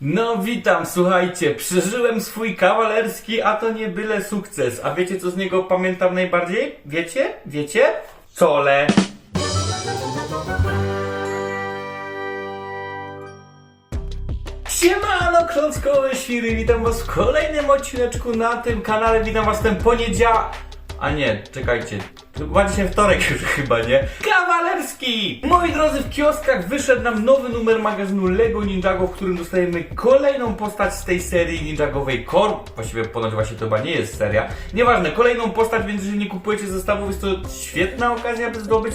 No witam, słuchajcie, przeżyłem swój kawalerski, a to nie byle sukces. A wiecie co z niego pamiętam najbardziej? Wiecie? Wiecie? Cole. Siemano, klockowe świry, witam was w kolejnym odcineczku na tym kanale, witam was ten poniedziałek... A nie, czekajcie, chyba dzisiaj wtorek już chyba, nie? Kawalerski! Moi drodzy, w kioskach wyszedł nam nowy numer magazynu LEGO Ninjago, w którym dostajemy kolejną postać z tej serii ninjagowej Core. Właściwie ponoć właśnie to chyba nie jest seria. Nieważne, kolejną postać, więc jeżeli nie kupujecie zestawów, jest to świetna okazja, by zdobyć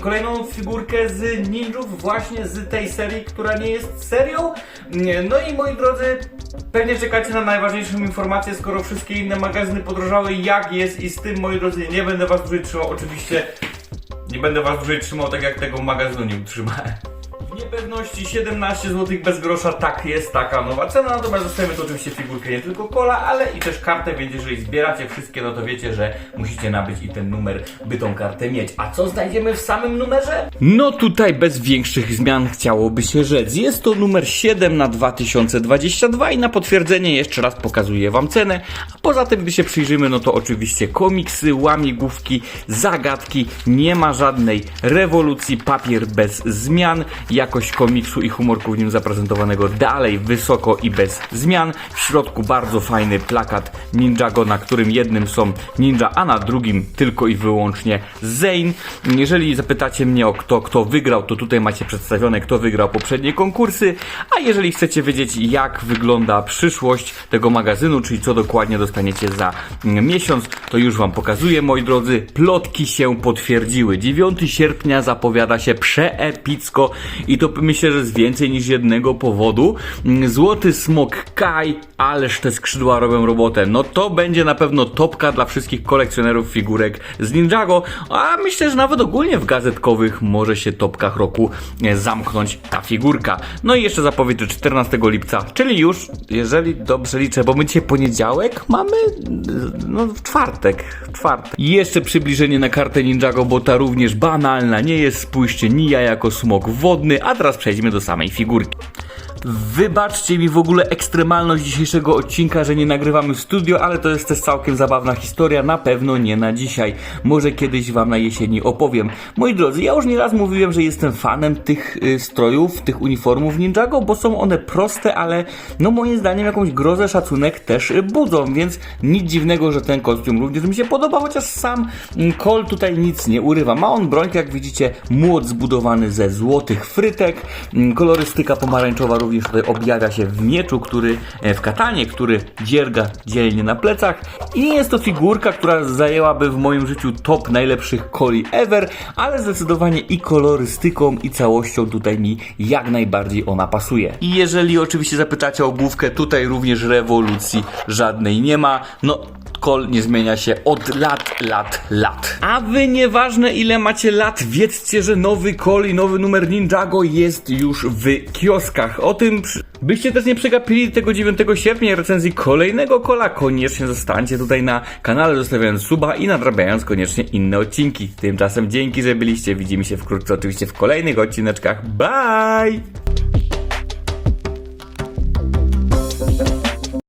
kolejną figurkę z ninjów właśnie z tej serii, która nie jest serią. No i moi drodzy, pewnie czekacie na najważniejszą informację, skoro wszystkie inne magazyny podrożały, jak jest i z tym, moi drodzy, nie będę was dłużej trzymał, oczywiście nie będę was dłużej trzymał, tak jak tego magazynu nie utrzymałem. Niepewności 17 zł bez grosza, tak jest taka nowa cena, natomiast dostajemy to oczywiście figurkę nie tylko kola, ale i też kartę, więc jeżeli zbieracie wszystkie, no to wiecie, że musicie nabyć i ten numer, by tą kartę mieć. A co znajdziemy w samym numerze? No tutaj bez większych zmian chciałoby się rzec. Jest to numer 7 na 2022 i na potwierdzenie jeszcze raz pokazuję wam cenę. A poza tym, gdy się przyjrzymy, no to oczywiście komiksy, łamigłówki, zagadki, nie ma żadnej rewolucji, papier bez zmian, jakość komiksu i humorku w nim zaprezentowanego dalej wysoko i bez zmian. W środku bardzo fajny plakat Ninjago, na którym jednym są ninja, a na drugim tylko i wyłącznie Zane. Jeżeli zapytacie mnie o kto, kto wygrał, to tutaj macie przedstawione kto wygrał poprzednie konkursy, a jeżeli chcecie wiedzieć jak wygląda przyszłość tego magazynu, czyli co dokładnie dostaniecie za miesiąc, to już wam pokazuję moi drodzy. Plotki się potwierdziły. 9 sierpnia zapowiada się przeepicko i to myślę, że z więcej niż jednego powodu. Mm, Złoty smok Kai, ależ te skrzydła robią robotę. No to będzie na pewno topka dla wszystkich kolekcjonerów figurek z Ninjago, a myślę, że nawet ogólnie w gazetkowych może się topkach roku e, zamknąć ta figurka. No i jeszcze zapowiedź, że 14 lipca, czyli już, jeżeli dobrze liczę, bo my dzisiaj poniedziałek mamy, no czwartek, czwartek. Jeszcze przybliżenie na kartę Ninjago, bo ta również banalna nie jest, spójrzcie, Nia jako smok a teraz przejdźmy do samej figurki. Wybaczcie mi w ogóle ekstremalność dzisiejszego odcinka, że nie nagrywamy w studio, ale to jest też całkiem zabawna historia, na pewno nie na dzisiaj. Może kiedyś wam na jesieni opowiem. Moi drodzy, ja już nieraz mówiłem, że jestem fanem tych y, strojów, tych uniformów Ninjago, bo są one proste, ale no moim zdaniem jakąś grozę, szacunek też y, budzą, więc nic dziwnego, że ten kostium również mi się podoba, chociaż sam mm, Cole tutaj nic nie urywa. Ma on broń, jak widzicie, młot zbudowany ze złotych frytek, Mm, kolorystyka pomarańczowa również tutaj objawia się w mieczu, który e, w katanie, który dzierga dzielnie na plecach i nie jest to figurka, która zajęłaby w moim życiu top najlepszych coli ever, ale zdecydowanie i kolorystyką i całością tutaj mi jak najbardziej ona pasuje. I jeżeli oczywiście zapytacie o główkę, tutaj również rewolucji żadnej nie ma. No Kol nie zmienia się od lat, lat, lat. A wy nieważne ile macie lat, wiedzcie, że nowy Kol i nowy numer Ninjago jest już w kioskach. O tym, byście też nie przegapili tego 9 sierpnia recenzji kolejnego Kola, koniecznie zostańcie tutaj na kanale, zostawiając suba i nadrabiając koniecznie inne odcinki. Tymczasem dzięki, że byliście, widzimy się wkrótce oczywiście w kolejnych odcineczkach. Bye!